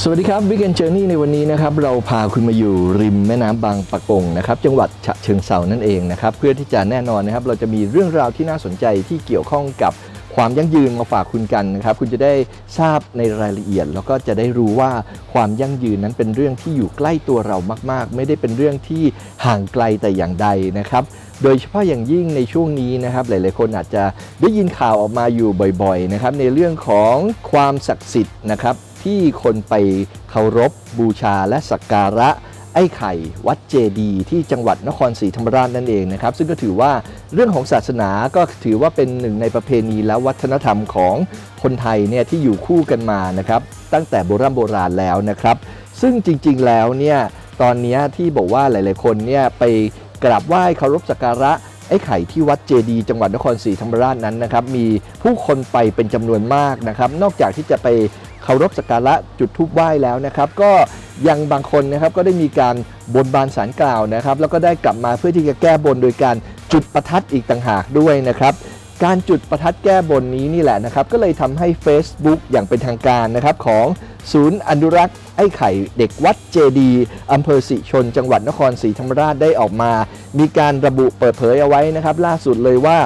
สวัสดีครับวิกเอนเจอร์นี่ในวันนี้นะครับเราพาคุณมาอยู่ริมแม่น้ำบางปะกงนะครับจังหวัดฉะเชิงเซานั่นเองนะครับเพื่อที่จะแน่นอนนะครับเราจะมีเรื่องราวที่น่าสนใจที่เกี่ยวข้องกับความยั่งยืนมาฝากคุณกันนะครับคุณจะได้ทราบในรายละเอียด แล้วก็จะได้รู้ว่าความยั่งยืนนั้นเป็นเรื่องที่อยู่ใกล้ตัวเรามาก ๆ ไม่ได้เป็นเรื่องที่ห่างไกลแต่อย่างใดนะครับโดยเฉพาะอย่างยิ่งในช่วงนี้นะครับหลายๆคนอาจจะได้ยินข่าวออกมาอยู่บ่อยๆนะครับในเรื่องของความศักดิ์สิทธิ์นะครับ ที่คนไปเคารพบูชาและสักการะไอ้ไข่วัดเจดีที่จังหวัดนครศรีธรรมราชนั่นเองนะครับ ซึ่งก็ถือว่าเรื่องของศาสนาก็ถือว่าเป็นหนึ่งในประเพณีและวัฒนธรรมของคนไทยเนี่ยที่อยู่คู่กันมานะครับ ตั้งแต่โบราณโบราณแล้วนะครับ ซึ่งจริงๆแล้วเนี่ยตอนนี้ที่บอกว่าหลายๆคนเนี่ยไปกราบไหว้เคารพสักการะไอ้ไข่ที่วัดเจดี จังหวัดนครศรีธรรมราชนั้นนะครับ มีผู้คนไปเป็นจำนวนมากนะครับ นอกจากที่จะไป เคารพสักการะจุดธูปไหว้แล้วนะครับ ก็ยังบางคนนะครับก็ได้มีการบนบานสารกล่าวนะครับ แล้วก็ได้กลับมาเพื่อที่จะแก้บนโดยการจุดประทัดอีกต่างหากด้วยนะครับการจุดประทัดแก้บนนี้นี่แหละนะครับ ก็เลยทำให้ Facebook อย่างเป็นทางการนะครับ ของศูนย์อนุรักษ์ไอ้ไข่เด็กวัดเจดีอำเภอสิชน จังหวัดนครศรีธรรมราชได้ออกมา มีการระบุเปิดเผยเอาไว้นะครับ ล่าสุดเลยว่า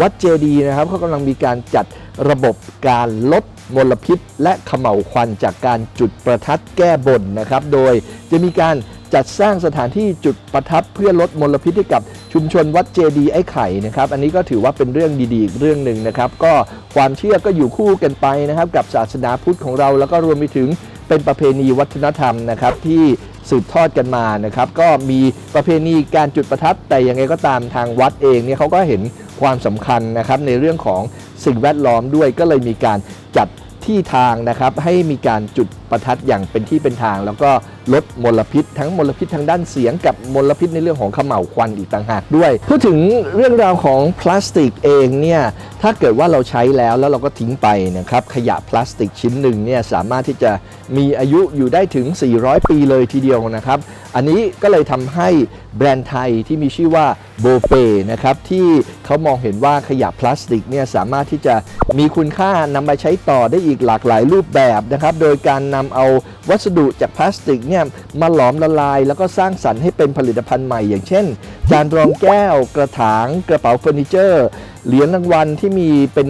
วัดเจดีนะครับเขากำลังมีการจัดระบบการลด มลพิษ และเขม่าวควันจากการจุดประทัดแก้บนนะครับ โดยจะมีการจัดสร้างสถานที่จุดประทัดเพื่อลดมลพิษให้กับชุมชนวัดเจดีไอ้ไข่นะครับ อันนี้ก็ถือว่าเป็นเรื่องดีๆอีกเรื่องหนึ่งนะครับ ก็ความเชื่อก็อยู่คู่กันไปนะครับ กับศาสนาพุทธของเราแล้วก็รวมไปถึงเป็นประเพณีวัฒนธรรมนะครับที่ สืบทอดกันมานะครับ ก็มีประเพณีการจุดประทัดแต่ยังไงก็ตามทางวัดเองเนี่ยเขาก็เห็นความสำคัญนะครับในเรื่องของสิ่งแวดล้อมด้วยก็เลยมีการจัด ที่ทางนะครับให้มีการจุดประทัดอย่างเป็นที่เป็นทาง แล้วก็ลดมลพิษ ทั้งมลพิษทางด้านเสียงกับมลพิษในเรื่องของขม่าวควันอีกต่างหากด้วย พูดถึงเรื่องราวของพลาสติกเองเนี่ยถ้าเกิดว่าเราใช้แล้วแล้วเราก็ทิ้งไปนะครับขยะพลาสติกชิ้นหนึ่งเนี่ยสามารถที่จะมีอายุอยู่ได้ถึง 400 ปีเลยทีเดียวนะครับ อันนี้ก็เลยทำให้ แบรนด์ไทยที่มีชื่อว่าโบเปนะครับที่เขามองเห็นว่าขยะพลาสติกเนี่ยสามารถที่จะมีคุณค่านำไปใช้ต่อได้อีกหลากหลายรูปแบบนะครับโดยการนำเอาวัสดุจากพลาสติกเนี่ยมาหลอมละลาย แล้วก็สร้างสรรค์ให้เป็นผลิตภัณฑ์ใหม่ อย่างเช่น จานรองแก้ว กระถาง กระเป๋าเฟอร์นิเจอร์ เหรียญรางวัลที่มีเป็น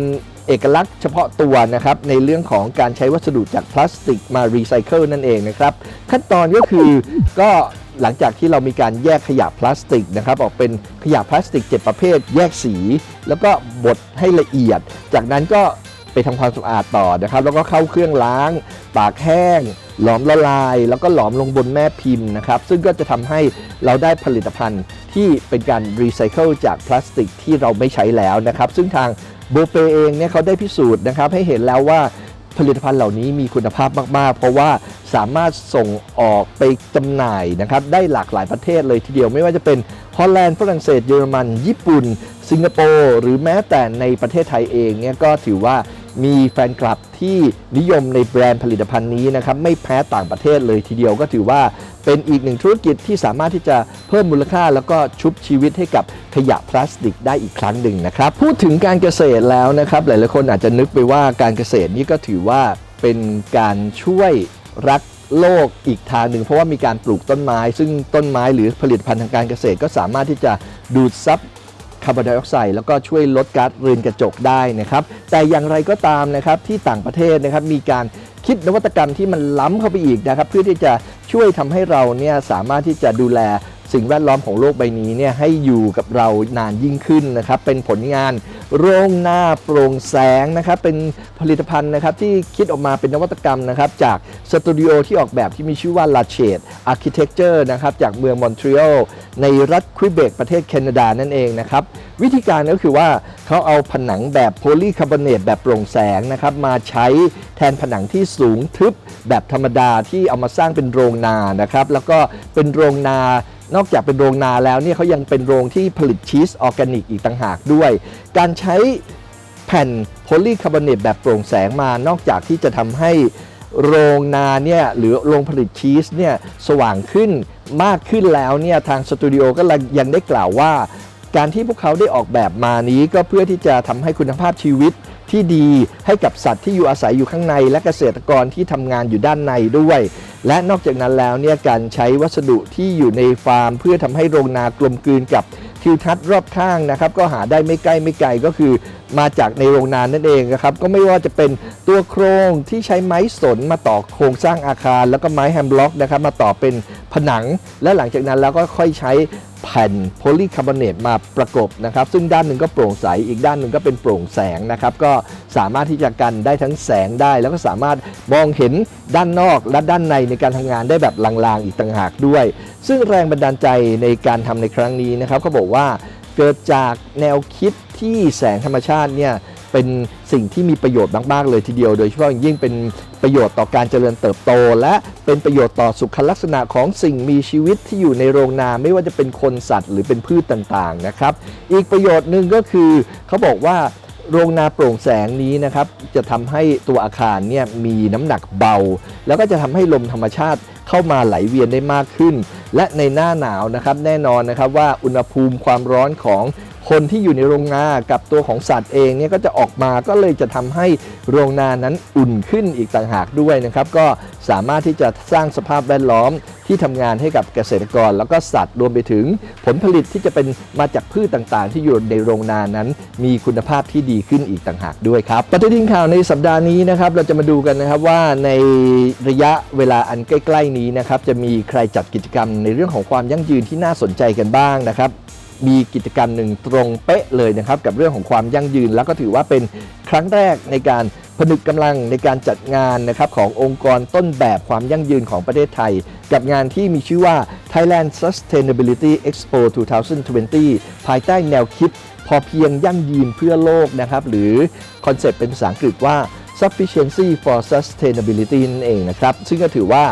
เอกลักษณ์เฉพาะตัวนะครับในเรื่องของการใช้วัสดุจากพลาสติกมารีไซเคิลนั่นเองนะครับ ขั้นตอนก็คือก็ หลังจากที่เรามีการแยกขยะพลาสติกนะครับออกเป็นขยะพลาสติก 7 ประเภท แยกสี แล้วก็บดให้ละเอียด จากนั้นก็ไปทำความสะอาดต่อนะครับ แล้วก็เข้าเครื่องล้างปากแห้ง หลอมละลาย แล้วก็หลอมลงบนแม่พิมพ์นะครับ ซึ่งก็จะทำให้เราได้ผลิตภัณฑ์ที่เป็นการรีไซเคิลจากพลาสติกที่เราไม่ใช้แล้วนะครับ ซึ่งทางโบเปเองเนี่ยเขาได้พิสูจน์นะครับให้เห็นแล้วว่า ผลิตภัณฑ์เหล่านี้มีคุณภาพมาก ๆ เพราะว่าสามารถส่งออกไปจำหน่ายนะครับได้หลากหลายประเทศเลยทีเดียวไม่ว่าจะเป็นฮอลแลนด์ฝรั่งเศสเยอรมัน ญี่ปุ่น สิงคโปร์หรือแม้แต่ในประเทศไทยเองเนี่ยก็ถือว่า มีแฟนคลับที่นิยมในแบรนด์ผลิตภัณฑ์นี้นะครับไม่แพ้ต่างประเทศเลยทีเดียวก็ถือว่าเป็นอีกหนึ่งธุรกิจที่สามารถที่จะเพิ่มมูลค่า แล้วก็ชุบชีวิตให้กับขยะพลาสติกได้อีกครั้งหนึ่งนะครับ พูดถึงการเกษตรแล้วนะครับ หลายๆคนอาจจะนึกไปว่าการเกษตรนี่ก็ถือว่าเป็นการช่วยรักโลกอีกทางหนึ่ง เพราะว่ามีการปลูกต้นไม้ ซึ่งต้นไม้หรือผลิตภัณฑ์ทางการเกษตรก็สามารถที่จะดูดซับ คาร์บอนไดออกไซด์แล้วก็ช่วยลดก๊าซเรือนกระจกได้นะครับ แต่อย่างไรก็ตามนะครับที่ต่างประเทศนะครับมีการคิดนวัตกรรมที่มันล้ำเข้าไปอีกนะครับ เพื่อที่จะช่วยทำให้เราเนี่ยสามารถที่จะดูแล สิ่งแวดล้อมของโลกใบนี้เนี่ยให้อยู่กับเรานานยิ่งขึ้นนะครับ เป็นผลงานโรงหน้าโปร่งแสงนะครับ เป็นผลิตภัณฑ์นะครับที่คิดออกมาเป็นนวัตกรรมนะครับ จากสตูดิโอที่ออกแบบที่มีชื่อว่า La c h e t Architecture นะครับ จากเมืองมอนทรีออลในรัฐควิเบกประเทศแคนาดานั่นเองนะครับ วิธีการก็คือว่าเขาเอาผนังแบบโพลีคาร์บอเนตแบบโปร่งแสงนะครับ มาใช้แทนผนังที่สูงทึบแบบธรรมดาที่เอามาสร้างเป็นโรงนานะครับ แล้วก็เป็นโรงนา นอกจากเป็นโรงนาแล้วเนี่ยเขายังเป็นโรงที่ผลิตชีสออร์แกนิกอีกต่างหากด้วย การใช้แผ่นโพลีคาร์บอเนตแบบโปร่งแสงมานอกจากที่จะทำให้โรงนาเนี่ยหรือโรงผลิตชีสเนี่ยสว่างขึ้นมากขึ้นแล้วเนี่ยทางสตูดิโอก็ยังได้กล่าวว่า การที่พวกเขาได้ออกแบบมานี้ก็เพื่อที่จะทำให้คุณภาพชีวิต ที่ดีให้กับสัตว์ที่อยู่อาศัยอยู่ข้างใน และเกษตรกรที่ทำงานอยู่ด้านในด้วย และนอกจากนั้นแล้วเนี่ยการใช้วัสดุที่อยู่ในฟาร์ม เพื่อทำให้โรงนากลมกลืนกับทิวทัศน์รอบข้างนะครับก็หาได้ไม่ใกล้ไม่ไกลก็คือ มาจากในโรงนานนั่นเองนะครับก็ไม่ว่าจะเป็นตัวโครงที่ใช้ไม้สนมาต่อโครงสร้างอาคาร แล้วก็ไม้แฮมบล็อกนะครับมาต่อเป็นผนัง และหลังจากนั้นแล้วก็ค่อยใช้ แผ่นโพลีคาร์บอเนตมาประกบนะครับ ซึ่งด้านหนึ่งก็โปร่งใส อีกด้านหนึ่งก็เป็นโปร่งแสงนะครับ ก็สามารถที่จะกันได้ทั้งแสงได้ แล้วก็สามารถมองเห็นด้านนอกและด้านในในการทำงานได้แบบลางๆ อีกต่างหากด้วย ซึ่งแรงบันดาลใจในการทำในครั้งนี้นะครับเขาบอกว่าเกิดจากแนวคิดที่แสงธรรมชาติเนี่ยเป็นสิ่งที่มีประโยชน์มาก ๆ เลยทีเดียว โดยเฉพาะอย่างยิ่งเป็น ประโยชน์ต่อการเจริญเติบโต และเป็นประโยชน์ต่อสุขลักษณะของสิ่งมีชีวิตที่อยู่ในโรงนาไม่ว่าจะเป็นคนสัตว์หรือเป็นพืชต่างๆนะครับ อีกประโยชน์หนึ่งก็คือเขาบอกว่าโรงนาโปร่งแสงนี้นะครับจะทำให้ตัวอาคารเนี่ยมีน้ำหนักเบา แล้วก็จะทำให้ลมธรรมชาติเข้ามาไหลเวียนได้มากขึ้น และในหน้าหนาวนะครับแน่นอนนะครับว่าอุณหภูมิความร้อนของ คนที่อยู่ในโรงนากับตัวของสัตว์เองเนี่ยก็จะออกมาก็เลยจะทำให้โรงนานั้นอุ่นขึ้นอีกต่างหากด้วยนะครับ ก็สามารถที่จะสร้างสภาพแวดล้อมที่ทำงานให้กับเกษตรกร แล้วก็สัตว์รวมไปถึงผลผลิตที่จะเป็นมาจากพืชต่างๆ ที่อยู่ในโรงนานั้น มีคุณภาพที่ดีขึ้นอีกต่างหากด้วยครับปฏิทินข่าวในสัปดาห์นี้นะครับเราจะมาดูกันนะครับว่าในระยะเวลาอันใกล้ ๆ นี้นะครับจะมีใครจัดกิจกรรมในเรื่องของความยั่งยืนที่น่าสนใจกันบ้างนะครับ มีกิจกรรมหนึ่งตรงเป๊ะเลยนะครับกับเรื่องของความยั่งยืน แล้วก็ถือว่าเป็นครั้งแรกในการผนึกกำลังในการจัดงานนะครับขององค์กรต้นแบบความยั่งยืนของประเทศไทย กับงานที่มีชื่อว่า Thailand Sustainability Expo 2020 ภายใต้แนวคิด พอเพียงยั่งยืนเพื่อโลกนะครับหรือคอนเซปต์เป็นภาษาอังกฤษว่า sufficiency for sustainability นั่นเองนะครับ ซึ่งก็ถือว่า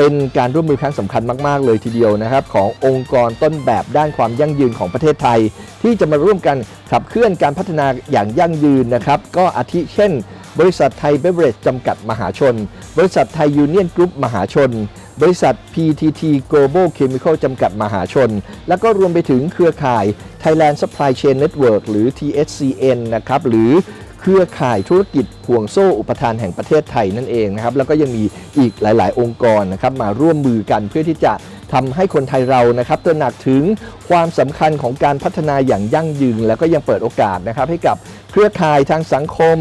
เป็นการร่วมมือครั้งสำคัญมาก ๆ เลยทีเดียวนะครับ ขององค์กรต้นแบบด้านความยั่งยืนของประเทศไทย ที่จะมาร่วมกันขับเคลื่อนการพัฒนาอย่างยั่งยืนนะครับ ก็อาทิเช่น บริษัทไทยเบเวอเรจจำกัดมหาชน บริษัทไทยยูเนียนกรุ๊ปมหาชน บริษัท PTT Global Chemical จำกัดมหาชน แล้วก็รวมไปถึงเครือข่าย Thailand Supply Chain Network หรือ TSCN นะครับหรือ รือข่ายธุรกิจห่วงโซ่อุปทานแห่งประเทศไทยนั่นเองนะครับแล้วก็ยังมีอีกหลาย ๆ องค์กรนะครับมาร่วมมือกันเพื่อที่จะทำให้คนไทยเรานะครับตระหนักถึงความสำคัญของการพัฒนาอย่างยั่งยืน แล้วก็ยังเปิดโอกาสนะครับให้กับเครือข่ายทางสังคม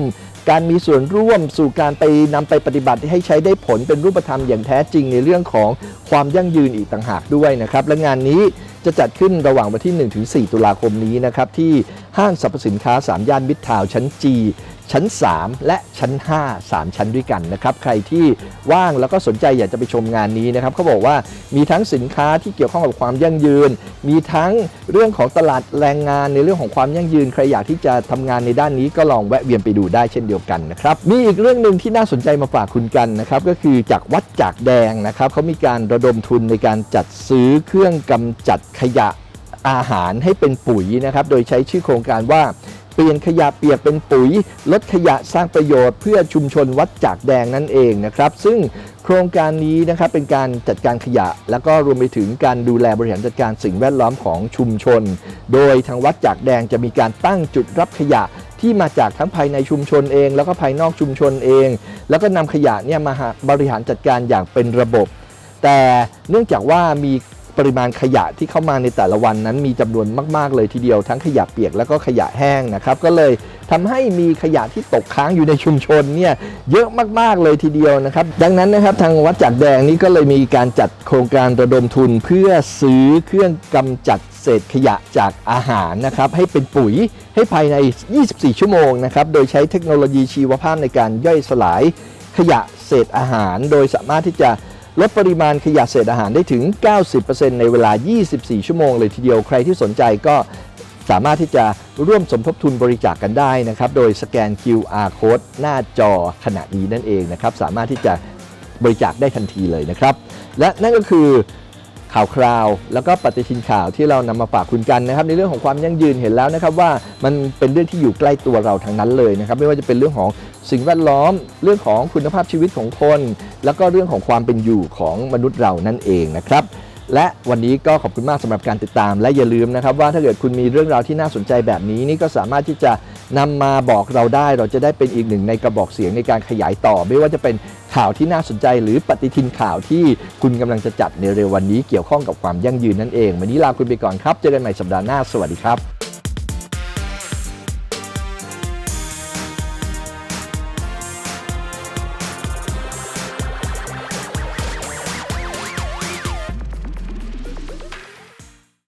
การมีส่วนร่วมสู่การไปนำไปปฏิบัติให้ใช้ได้ผลเป็นรูปธรรมอย่างแท้จริงในเรื่องของความยั่งยืนอีกต่างหากด้วยนะครับ และงานนี้จะจัดขึ้นระหว่างวันที่ 1-4 ตุลาคมนี้นะครับที่ห้างสรรพสินค้า 3 ย่านมิตรทาวชั้นจี ชั้น 3 และชั้น 5 3 ชั้นด้วยกันนะครับ ใครที่ว่างแล้วก็สนใจอยากจะไปชมงานนี้นะครับเขาบอกว่ามีทั้งสินค้าที่เกี่ยวข้องกับความยั่งยืน มีทั้งเรื่องของตลาดแรงงานในเรื่องของความยั่งยืน ใครอยากที่จะทำงานในด้านนี้ก็ลองแวะเวียนไปดูได้เช่นเดียวกันนะครับ มีอีกเรื่องหนึ่งที่น่าสนใจมาฝากคุณกันนะครับ ก็คือจากวัดจากแดงนะครับเขามีการระดมทุนในการจัดซื้อเครื่องกำจัดขยะอาหารให้เป็นปุ๋ยนะครับ โดยใช้ชื่อโครงการว่า เปลี่ยนขยะเปียกเป็นปุ๋ย ลดขยะสร้างประโยชน์เพื่อชุมชนวัดจากแดงนั่นเองนะครับ ซึ่งโครงการนี้นะครับเป็นการจัดการขยะ แล้วก็รวมไปถึงการดูแลบริหารจัดการสิ่งแวดล้อมของชุมชน โดยทางวัดจากแดงจะมีการตั้งจุดรับขยะที่มาจากทั้งภายในชุมชนเอง แล้วก็ภายนอกชุมชนเอง แล้วก็นำขยะเนี่ยมาหาบริหารจัดการอย่างเป็นระบบ แต่เนื่องจากว่ามี ปริมาณขยะที่เข้ามาในแต่ละวันนั้นมีจำนวนมากๆเลยทีเดียวทั้งขยะเปียกแล้วก็ขยะแห้งนะครับก็เลยทำให้มีขยะที่ตกค้างอยู่ในชุมชนเนี่ยเยอะมากๆเลยทีเดียวนะครับ ดังนั้นนะครับทางวัดจักแดงนี้ก็เลยมีการจัดโครงการระดมทุนเพื่อซื้อเครื่องกำจัดเศษขยะจากอาหารนะครับให้เป็นปุ๋ยให้ภายใน 24 ชั่วโมงนะครับโดยใช้เทคโนโลยีชีวภาพในการย่อยสลายขยะเศษอาหาร โดยสามารถที่จะ ลดปริมาณขยะเศษอาหารได้ถึง 90%ในเวลา 24 ชั่วโมงเลยทีเดียวใครที่สนใจก็สามารถที่จะร่วมสมทบทุนบริจาคกกันได้นะครับ โดยสแกน QR code หน้าจอขณะนี้นั่นเองนะครับ สามารถที่จะบริจาคได้ทันทีเลยนะครับ และนั่นก็คือ ข่าวคราว แล้วก็ปฏิทินข่าวที่เรานำมาฝากคุณกันนะครับ ในเรื่องของความยั่งยืนเห็นแล้วนะครับว่ามันเป็นเรื่องที่อยู่ใกล้ตัวเราทั้งนั้นเลยนะครับ ไม่ว่าจะเป็นเรื่องของสิ่งแวดล้อม เรื่องของคุณภาพชีวิตของคน แล้วก็เรื่องของความเป็นอยู่ของมนุษย์เรานั่นเองนะครับ และวันนี้ก็ขอบคุณมากสำหรับการติดตาม และอย่าลืมนะครับว่าถ้าเกิดคุณมีเรื่องราวที่น่าสนใจแบบนี้นี่ก็สามารถที่จะนำมาบอกเราได้ เราจะได้เป็นอีกหนึ่งในกระบอกเสียงในการขยายต่อ ไม่ว่าจะเป็นข่าวที่น่าสนใจ หรือปฏิทินข่าวที่คุณกำลังจะจัดในเร็ววันนี้เกี่ยวข้องกับความยั่งยืนนั่นเอง วันนี้ลาคุณไปก่อนครับ เจอกันใหม่สัปดาห์หน้า สวัสดีครับ